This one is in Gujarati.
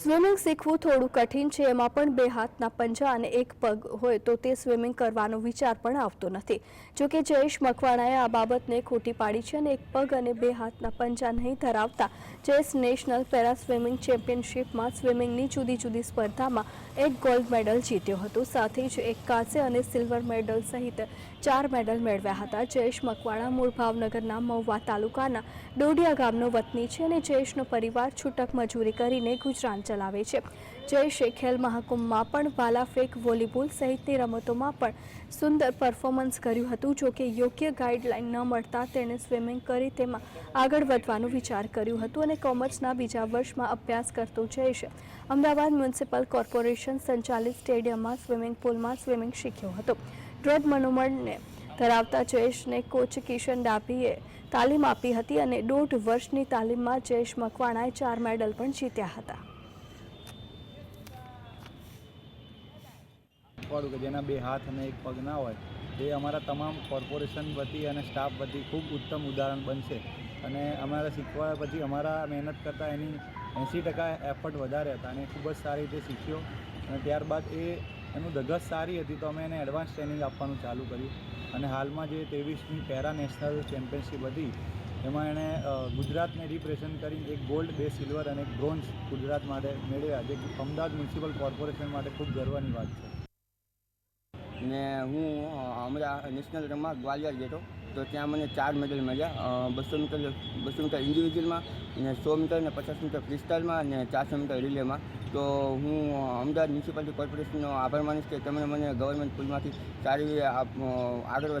સ્વિમિંગ શીખવું થોડું કઠિન છે, એમાં પણ બે હાથના પંજા અને એક પગ હોય તો તે સ્વિમિંગ કરવાનો વિચાર પણ આવતો નથી. જોકે જયેશ મકવાણાએ આ બાબતને ખોટી પાડી છે અને એક પગ અને બે હાથના પંજા નહીં ધરાવતા, જયેશ નેશનલ પેરા સ્વિમિંગ ચેમ્પિયનશિપમાં સ્વિમિંગની જુદી જુદી સ્પર્ધામાં એક ગોલ્ડ મેડલ જીત્યો હતો. સાથે જ એક કાંસે અને સિલ્વર મેડલ સહિત ચાર મેડલ મેળવ્યા હતા. જયેશ મકવાણા મૂળ ભાવનગરના મહુવા તાલુકાના ડોડિયા ગામનો વતની છે અને જયેશનો પરિવાર છૂટક મજૂરી કરીને ગુજરાન ચલાવે છે. જયેશે ખેલ મહાકુંભમાં પણ ભાલા ફેંક વોલીબોલ સહિતની રમતોમાં પણ સુંદર પરફોર્મન્સ કર્યું હતું. જો કે યોગ્ય ગાઈડલાઈન ન મળતા તેણે સ્વિમિંગ કરી તેમાં આગળ વધવાનો વિચાર કર્યું હતું અને કોમર્સના બીજા વર્ષમાં અભ્યાસ કરતો જયેશ અમદાવાદ મ્યુનિસિપલ કોર્પોરેશન સંચાલિત સ્ટેડિયમમાં સ્વિમિંગ પુલમાં સ્વિમિંગ શીખ્યો હતો. દ્રઢ મનોમળને ધરાવતા જયેશને કોચ કિશન ડાભીએ તાલીમ આપી હતી અને દોઢ વર્ષની તાલીમમાં જયેશ મકવાણાએ ચાર મેડલ પણ જીત્યા હતા. શીખવાડું કે જેના બે હાથ અને એક પગ ના હોય, એ અમારા તમામ કોર્પોરેશન વતી અને સ્ટાફ વતી ખૂબ ઉત્તમ ઉદાહરણ બનશે. અને અમારા શીખવાડ્યા પછી અમારા મહેનત કરતાં એની એંસી ટકા એફર્ટ વધારે હતા અને ખૂબ જ સારી રીતે શીખ્યો. અને ત્યારબાદ એ, એનું ધગસ સારી હતી તો અમે એને એડવાન્સ ટ્રેનિંગ આપવાનું ચાલુ કર્યું. અને હાલમાં જે ત્રેવીસમી પેરા નેશનલ ચેમ્પિયનશિપ હતી, એમાં એણે ગુજરાતને રિપ્રેઝન્ટ કરી એક ગોલ્ડ બે સિલ્વર અને એક બ્રોન્ઝ ગુજરાત માટે મેળવ્યા, જે અમદાવાદ મ્યુનિસિપલ કોર્પોરેશન માટે ખૂબ ગર્વની વાત છે. ને હું હમણાં નેશનલ રમવા ગ્વાલિયર ગયો તો ત્યાં મને ચાર મેડલ મળ્યા. બસો મીટર બસો મીટર ઇન્ડિવિજ્યુઅલમાં ને સો મીટર ને પચાસ મીટર ફ્રીસ્ટાઇલમાં અને ચારસો મીટર રિલેમાં તો હું અમદાવાદ મ્યુનિસિપાલિટી કોર્પોરેશનનો આભાર માનીશ કે તમે મને ગવર્મેન્ટ સ્કૂલમાંથી સારી આગળ